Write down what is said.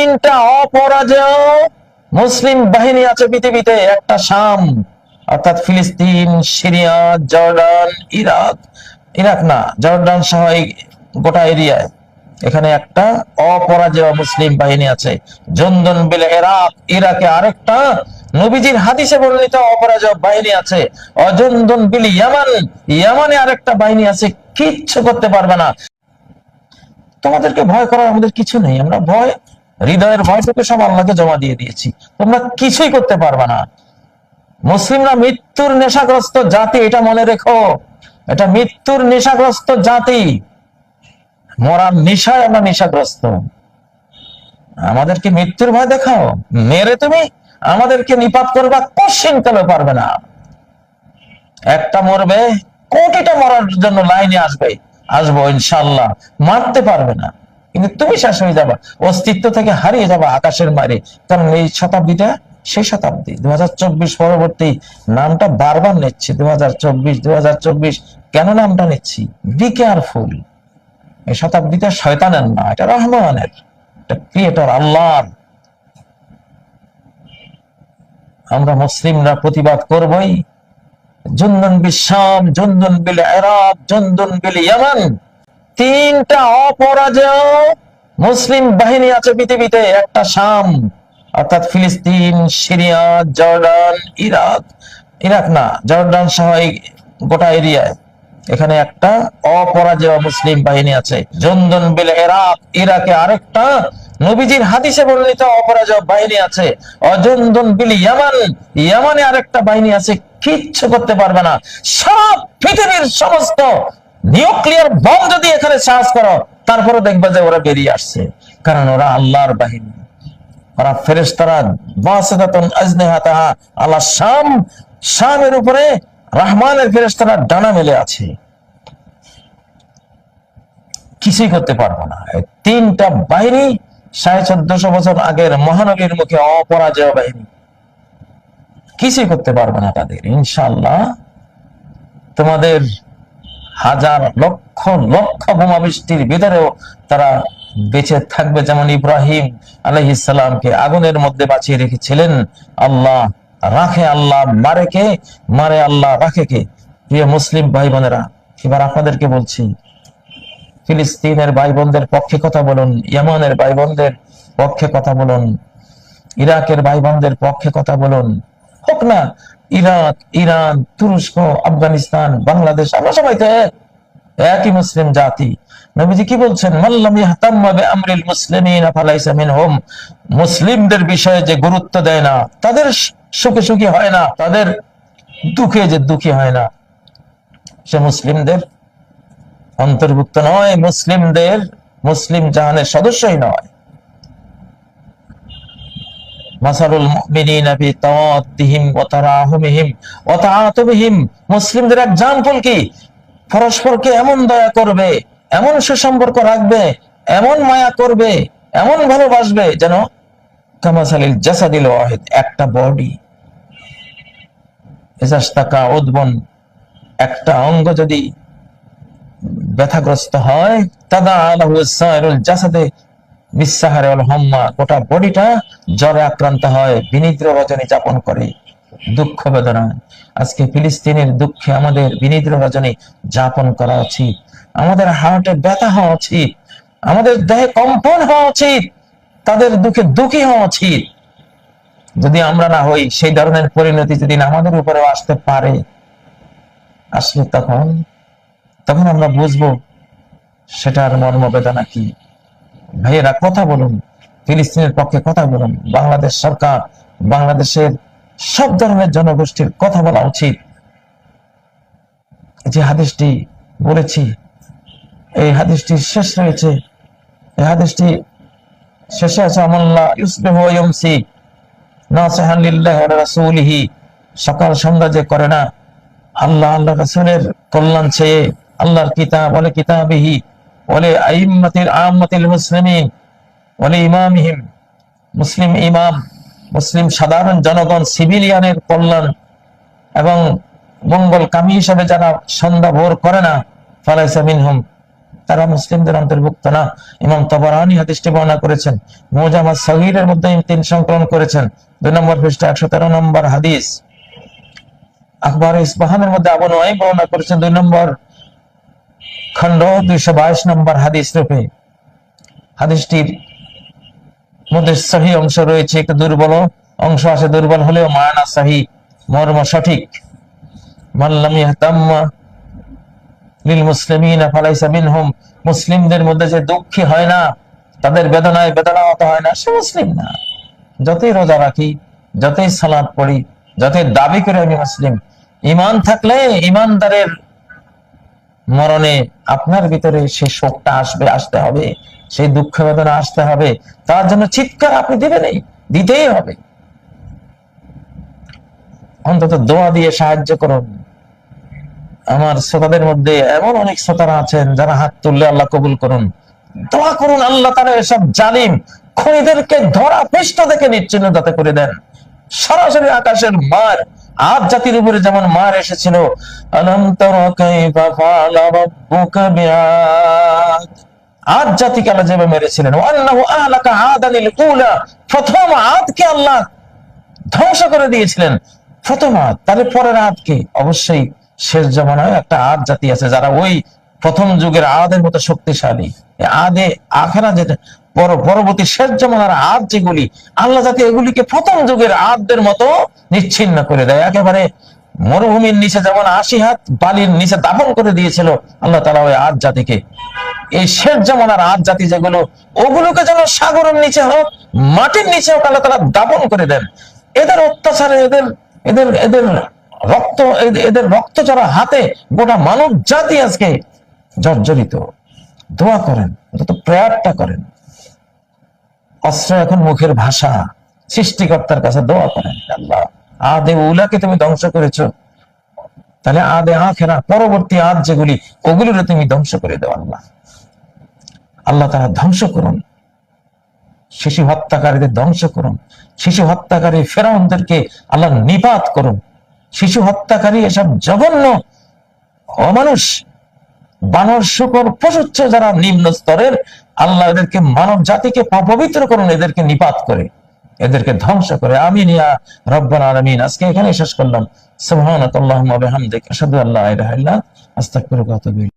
তিনটা অপরাজয় মুসলিম বাহিনী আছে পৃথিবীতে, একটা শাম, অর্থাৎ ফিলিস্তিন, সিরিয়া, জর্ডান, ইরাক। ইরাক না, জর্ডান সহ এই গোটা এরিয়ায়। এখানে একটা অপরাজয় মুসলিম বাহিনী আছে। জন্দন বিল ইরাক ইরাকে আরেকটা নবীজির হাদিসে বর্ণিত অপরাজয় বাহিনী আছে। অজন্দন বিল ইয়ামান, ইয়ামানে আরেকটা বাহিনী আছে, কিচ্ছু করতে পারবে না। তোমাদেরকে ভয় করার আমাদের কিছু নেই। আমরা ভয় হৃদয়ের ভয়টুকু সব আল্লাহকে জমা দিয়ে দিয়েছি। তোমরা কিছুই করতে পারবে না। মুসলিমরা মৃত্যুর নেশাগ্রস্ত জাতি, এটা মনে রেখো। এটা মৃত্যুর নেশাগ্রস্ত জাতি। মরার নেশায় আমরা নেশাগ্রস্ত। আমাদেরকে মৃত্যুর ভয় দেখাও। মেরে তুমি, আমাদেরকে নিপাত করবা কোশ্চিন কালে পারবে না। একটা মরবে, কোটিটা মরার জন্য লাইনে আসবে। আসব ইনশাল্লাহ মারতে পারবে না। কিন্তু তুমি শেষ হয়ে যাবা, অস্তিত্ব থেকে হারিয়ে যাবা আকাশের মারে। কারণ এই শতাব্দীটা সেই শতাব্দী দু পরবর্তী নামটা বারবার নিচ্ছি দু হাজার চব্বিশ, কেন নামটা নিচ্ছি? বি কেয়ারফুল এই শতাব্দীটা শয়তানের না, এটা রহমানের ক্রিয়েটর আল্লাহর। আমরা মুসলিমরা প্রতিবাদ করবই। জন্দন বিশ্বাম জন্দন বিল এরাব জন্দন বিল ইয়ামান। তিনটা অপরাজয় মুসলিম বাহিনী আছে পৃথিবীতে, একটা শাম, অর্থাৎ ফিলিস্তিন, সিরিয়া, জর্ডান, ইরাক। ইরাক না, জর্ডান সহ গোটা এরিয়ায়। এখানে একটা অপরাজয় মুসলিম বাহিনী আছে। জন্দন বিল ইরাক ইরাকে আরেকটা নবীজির হাদিসে বর্ণিত অপরাজয় বাহিনী আছে। অজন্দন বিল ইয়ামান, ইয়ামানে আরেকটা বাহিনী আছে। কিচ্ছু করতে পারবে না। সব পৃথিবীর সমস্ত নিউক্লিয়ার বম যদি এখানে সাহস করো, তারপরে দেখবে যে ওরা বেরিয়ে আসছে। কারণ ওরা আল্লাহর বাহিনী। ওরা ফেরেশতারা, বাসিদাতুন আজনিহাতাহা আল্লাহ শাম, শামের উপরে রহমানের ফেরেশতারা ডানা মেলে আছে। কিছুই করতে পারব না। তিনটা বাহিনী সাড়ে চোদ্দশো বছর আগের মহানবীর মুখে অপরাজয় বাহিনী। কিছুই করতে পারবে না তাদের ইনশাল্লাহ তোমাদের হাজার লক্ষ লক্ষ বোমা বৃষ্টির ভিতরেও তারা বেঁচে থাকবে যেমন ইব্রাহিম আলহিসামকে আগুনের মধ্যে বাঁচিয়ে রেখেছিলেন। আল্লাহ রাখে আল্লাহ মারে কে? মারে আল্লাহ রাখে কে? প্রিয় মুসলিম ভাই বোনেরা এবার আপনাদেরকে বলছি, ফিলিস্তিনের ভাই বোনদের পক্ষে কথা বলুন, ইয়ামানের ভাই বোনদের পক্ষে কথা বলুন, ইরাকের ভাই বোনদের পক্ষে কথা বলুন হোক না, ইরাক, ইরান, তুরস্ক, আফগানিস্তান, বাংলাদেশ, আমরা সবাই তো এক, একই মুসলিম জাতি। নবীজি কি বলছেন? মুসলিমদের বিষয়ে যে গুরুত্ব দেয় না, তাদের সুখে সুখী হয় না, তাদের দুঃখে যে দুঃখী হয় না, সে মুসলিমদের অন্তর্ভুক্ত নয়। মুসলিমদের, মুসলিম জাহানের সদস্যই নয়। মাসারুল মুমিনিনা ফি তাওয়াদ্দিহিম ওয়া তারাহুমিহিম ওয়া তাআতুবিহিম। মুসলিমদের এক্সাম্পল কি? পরস্পরকে এমন দয়া করবে, এমন সুসম্পর্ক রাখবে, এমন মায়া করবে, এমন ভালোবাসবে যেন কামাসালিল জাসাদিল ওয়াহিদ একটা বডি ইজাস্তাকা উদ্বন, একটা অঙ্গ যদি ব্যথাগ্রস্ত হয়, তাদা আলাহু জাসাদে বিসাহারে অল হম্মা, গোটা বডিটা জ্বরে আক্রান্ত হয়, বিনিদ্র রজনী যাপন করে। দুঃখ বেদনা। আজকে ফিলিস্তিনের দুঃখে আমাদের বিনিদ্র রজনী যাপন করা উচিত। আমাদের হার্টে ব্যথা হওয়া উচিত। আমাদের দেহে কম্পন হওয়া উচিত। তাদের দুঃখে দুঃখী হওয়া উচিত। যদি আমরা না হই, সেই ধরনের পরিণতি যদি আমাদের উপরেও আসতে পারে, আসলে তখন তখন আমরা বুঝব, সেটার মর্মবেদনা কি। ভাইয়েরা কথা বলুন, ফিলিস্তিনের পক্ষে কথা বলুন, বাংলাদেশ সরকার, বাংলাদেশের সব ধরনের জনগোষ্ঠীর কথা বলা উচিত। যে হাদিসটি বলেছি, এই হাদিসটি শেষ রয়েছে। এই হাদিসটি শেষে আছে, আমল্লাহ ইউসবিহ ইয়ামসি নাসিহান লিল্লাহি ওয়া রাসূলিহি। সকাল সন্ধ্যা যে করে না, আল্লাহ আল্লাহ রাসূলের কল্যাণ চেয়ে, আল্লাহর কিতাব বলে কিতাবিহি মুসলিম ইমাম, মুসলিম সাধারণ জনগণ, সিভিলিয়ানের কল্যাণ এবং মঙ্গল কামী হিসাবে যারা সন্ধ্যা ভোর করে না, ফালাইসা তারা মুসলিমদের অন্তর্ভুক্ত না। ইমাম তবরানি হাদিসটি বর্ণনা করেছেন, মোজামা সগীরের মধ্যে তিন সংকলন করেছেন, দুই নম্বর পৃষ্ঠা একশো তেরো নম্বর হাদিস। আকবর ইসবাহানের মধ্যে আবু বর্ণনা করেছেন, দুই নম্বর খণ্ড দুইশো বাইশ নম্বর হাদিস রূপে। হাদিসটির মধ্যে সহি অংশ রয়েছে, একটু দুর্বল অংশ আছে, দুর্বল হলেও মায়ানা সহি, মর্ম সঠিক। মুসলিমদের মধ্যে যে দুঃখী হয় না, তাদের বেদনায় বেদনাহত হয় না, সে মুসলিম না। যতই রোজা রাখি, যতই সালাদ পড়ি, যতই দাবি করে আমি মুসলিম ইমান থাকলে ইমানদারের মরণে আপনার ভিতরে সেই শোকটা আসবে, আসতে হবে, সেই দুঃখ বেদনা আসতে হবে। তার জন্য চিৎকার আপনি দিবেনই দিতেই হবে। অন্তত দোয়া দিয়ে সাহায্য করুন। আমার শ্রোতাদের মধ্যে এমন অনেক শ্রোতারা আছেন যারা হাত তুললে আল্লাহ কবুল করুন। দোয়া করুন আল্লাহ তারা এসব জালিম খুনিদেরকে ধরা পৃষ্ঠ থেকে নিচ্ছিন্ন যাতে করে দেন। সরাসরি আকাশের মার আজ জাতির উপরে যেমন মার এসেছিল, আলম আদ জাতিকে আল্লাহ যেভাবে মেরেছিলেন প্রথম আদকে আল্লাহ ধ্বংস করে দিয়েছিলেন। প্রথম আদ, তাহলে পরের আদকে অবশ্যই শেষ জমানায় একটা আদ জাতি আছে যারা ওই প্রথম যুগের আদের মতো শক্তিশালী। আদে আখেরা যেটা পর- পরবর্তী শেষ জমানার আদ যেগুলি, আল্লাহ জাতি এগুলিকে প্রথম যুগের আদদের মতো নিচ্ছিন্ন করে দেয়। একেবারে মরুভূমির নিচে যেমন আশি হাত বালির নিচে দাফন করে দিয়েছিল, আল্লাহ তালা ওই আদ জাতিকে। এই শেষ জমানার আদ জাতি যেগুলো, ওগুলোকে যেন সাগরের নিচে হোক, মাটির নিচে হোক, আল্লাহ তালা দাপন করে দেন। এদের অত্যাচারে, এদের এদের এদের রক্ত, এদের- এদের রক্ত চড়া হাতে গোটা মানব জাতি আজকে জর্জরিত। দোয়া করেন অন্তত প্রেয়ারটা করেন। অস্ত্র এখন মুখের ভাষা, সৃষ্টিকর্তার কাছে দোয়া করেন আল্লাহ। আদে উলাকে তুমি ধ্বংস করেছ। তাহলে আদে আখেরা, পরবর্তী আদ যেগুলি, ওগুলোরে তুমি ধ্বংস করে দেও, আল্লাহ। আল্লাহ তারা ধ্বংস করুন। শিশু হত্যাকারীদের ধ্বংস করুন। শিশু হত্যাকারী ফেরাউনদেরকে আল্লাহ নিপাত করুন। শিশু হত্যাকারী এসব জঘন্য, অমানুষ বানর শুকর পশুচ্ছ যারা নিম্ন স্তরের, আল্লাহ এদেরকে মানব জাতিকে পবিত্র করুন, এদেরকে নিপাত করে, এদেরকে ধ্বংস করে। আমি ইয়া রব্বাল আলামিন। আজকে এখানে শেষ করলাম। সুবহানাকাল্লাহুম্মা ওয়া বিহামদিকা। আশহাদু আল্লা ইলাহা ইল্লা আস্তাগফিরুকা ওয়া আতুবু